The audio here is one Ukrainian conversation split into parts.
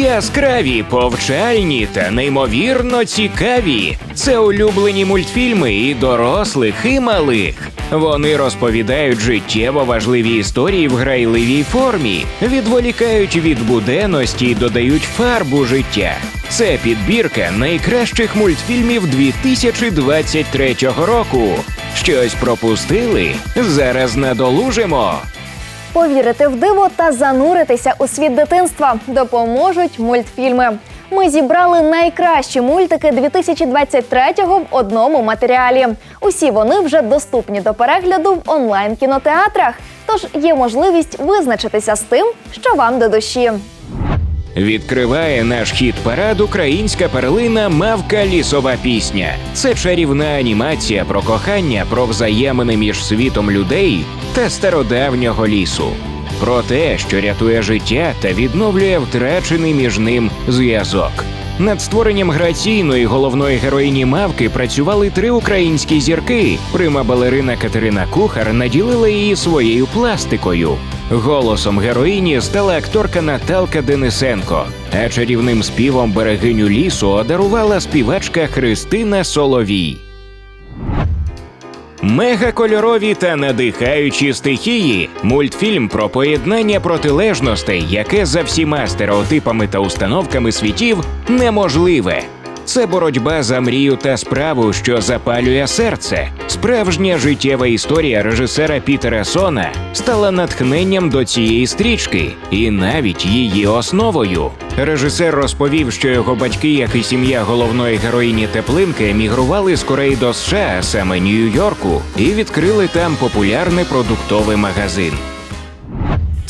Яскраві, повчальні та неймовірно цікаві. Це улюблені мультфільми і дорослих, і малих. Вони розповідають життєво важливі історії в грайливій формі, відволікають від буденності і додають фарбу життя. Це підбірка найкращих мультфільмів 2023 року. Щось пропустили? Зараз надолужимо. Повірити в диво та зануритися у світ дитинства допоможуть мультфільми. Ми зібрали найкращі мультики 2023-го в одному матеріалі. Усі вони вже доступні до перегляду в онлайн кінотеатрах. Тож є можливість визначитися з тим, що вам до душі. Відкриває наш хіт парад українська перлина Мавка лісова пісня. Це чарівна анімація про кохання, про взаємини між світом людей та стародавнього лісу. Про те, що рятує життя та відновлює втрачений між ним зв'язок. Над створенням граційної головної героїні мавки працювали три українські зірки. Прима балерина Катерина Кухар наділила її своєю пластикою. Голосом героїні стала акторка Наталка Денисенко, а чарівним співом берегиню лісу одарувала співачка Христина Соловій. Мегакольорові та надихаючі стихії мультфільм про поєднання протилежностей, яке за всіма стереотипами та установками світів неможливе. Це боротьба за мрію та справу, що запалює серце. Справжня життєва історія режисера Пітера Сона стала натхненням до цієї стрічки і навіть її основою. Режисер розповів, що його батьки, як і сім'я головної героїні Теплинки, емігрували з Кореї до США, саме Нью-Йорку, і відкрили там популярний продуктовий магазин.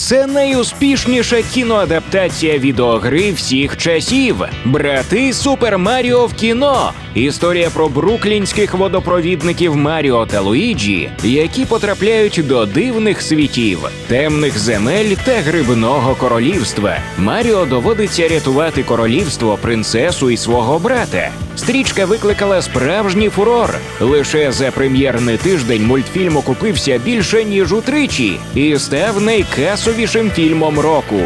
Це найуспішніша кіноадаптація відеогри всіх часів. Брати Супер Маріо в кіно. Історія про бруклінських водопровідників Маріо та Луїджі, які потрапляють до дивних світів, темних земель та грибного королівства. Маріо доводиться рятувати королівство, принцесу і свого брата. Стрічка викликала справжній фурор. Лише за прем'єрний тиждень мультфільм окупився більше ніж утричі і став найкасовішим фільмом року.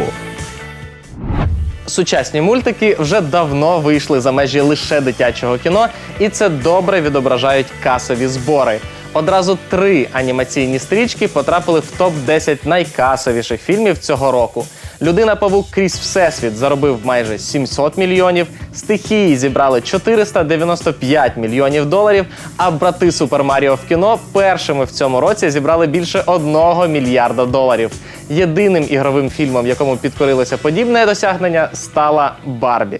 Сучасні мультики вже давно вийшли за межі лише дитячого кіно, і це добре відображають касові збори. Одразу три анімаційні стрічки потрапили в топ 10 найкасовіших фільмів цього року. Людина Павук крізь всесвіт заробив майже 700 мільйонів. Стихії зібрали 495 мільйонів доларів. А брати Супер Маріо в кіно першими в цьому році зібрали більше 1 мільярда доларів. Єдиним ігровим фільмом, якому підкорилося подібне досягнення, стала Барбі.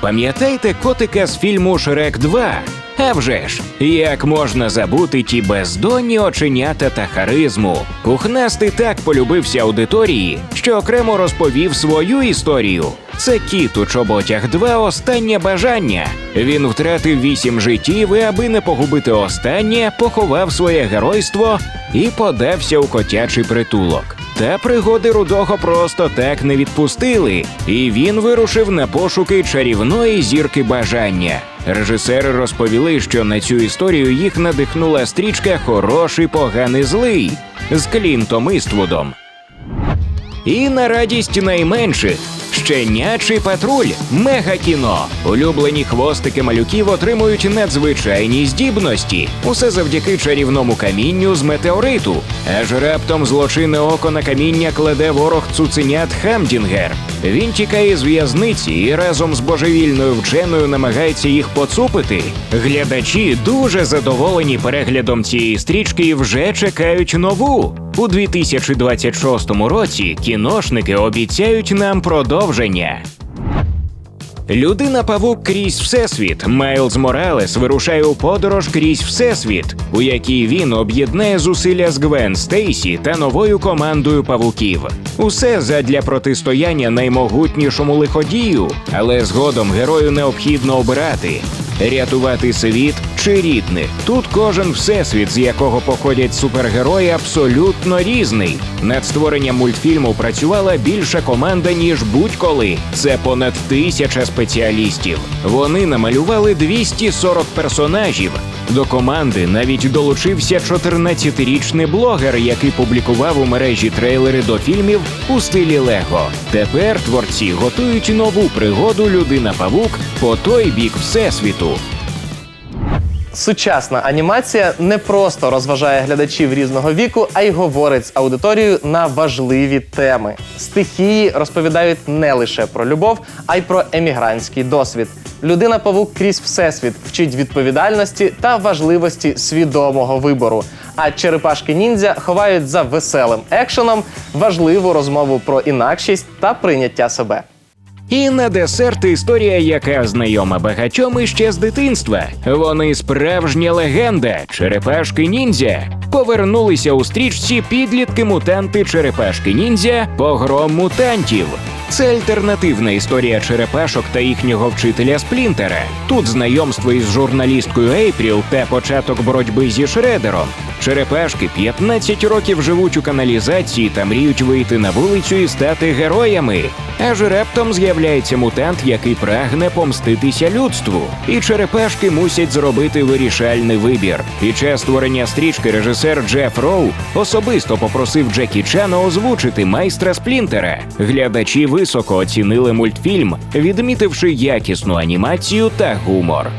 Пам'ятаєте котика з фільму Шрек 2? А вже ж, як можна забути ті бездонні оченята та харизму? Пухнастий так полюбився аудиторії, що окремо розповів свою історію. Це кіт у чоботях 2 останнє бажання. Він втратив вісім життів і, аби не погубити останнє, поховав своє геройство і подався у котячий притулок. Та пригоди рудого просто так не відпустили, і він вирушив на пошуки чарівної зірки бажання. Режисери розповіли, що на цю історію їх надихнула стрічка Хороший, поганий злий з Клінтом Іствудом. І на радість найменших щенячий патруль мегакіно. Улюблені хвостики малюків отримують надзвичайні здібності. Усе завдяки чарівному камінню з метеориту. Аж раптом злочинне око на каміння кладе ворог цуценят Хамдінгер. Він тікає з в'язниці і разом з божевільною вченою намагається їх поцупити. Глядачі дуже задоволені переглядом цієї стрічки і вже чекають нову. У 2026 році кіношники обіцяють нам продовження. Людина Павук крізь всесвіт Майлз Моралес вирушає у подорож крізь всесвіт, у якій він об'єднає зусилля з Гвен Стейсі та новою командою павуків. Усе задля протистояння наймогутнішому лиходію, але згодом герою необхідно обирати рятувати світ чи рідних. Тут кожен всесвіт, з якого походять супергерої, абсолютно різний. Над створенням мультфільму працювала більша команда ніж будь-коли. Це понад тисяча спеціалістів. Вони намалювали 240 персонажів. До команди навіть долучився 14-річний блогер, який публікував у мережі трейлери до фільмів у стилі Лего. Тепер творці готують нову пригоду Людина Павук по той бік всесвіту. Сучасна анімація не просто розважає глядачів різного віку, а й говорить з аудиторією на важливі теми. Стихії розповідають не лише про любов, а й про емігрантський досвід. Людина павук крізь всесвіт вчить відповідальності та важливості свідомого вибору. А черепашки ніндзя ховають за веселим екшеном важливу розмову про інакшість та прийняття себе. І на десерт історія, яка знайома багатьом іще з дитинства. Вони справжня легенда. Черепашки ніндзя. Повернулися у стрічці підлітки мутанти черепашки ніндзя погром мутантів. Це альтернативна історія черепашок та їхнього вчителя Сплінтера. Тут знайомство із журналісткою Ейпріл та початок боротьби зі Шредером. Черепашки 15 років живуть у каналізації та мріють вийти на вулицю і стати героями. Аж раптом з'являється мутант, який прагне помститися людству. І черепашки мусять зробити вирішальний вибір. Під час створення стрічки режисер Джеф Роу особисто попросив Джекі Чана озвучити майстра Сплінтера. Глядачі високо оцінили мультфільм, відмітивши якісну анімацію та гумор.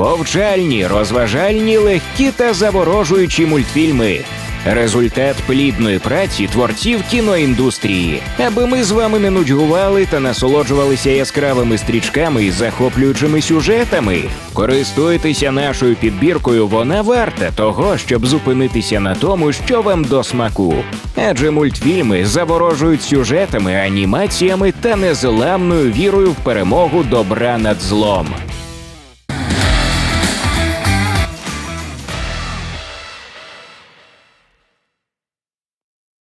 Повчальні, розважальні, легкі та заворожуючі мультфільми. Результат плідної праці творців кіноіндустрії, аби ми з вами не нудьгували та насолоджувалися яскравими стрічками і захоплюючими сюжетами. Користуйтеся нашою підбіркою, вона варта того, щоб зупинитися на тому, що вам до смаку. Адже мультфільми заворожують сюжетами, анімаціями та незламною вірою в перемогу добра над злом.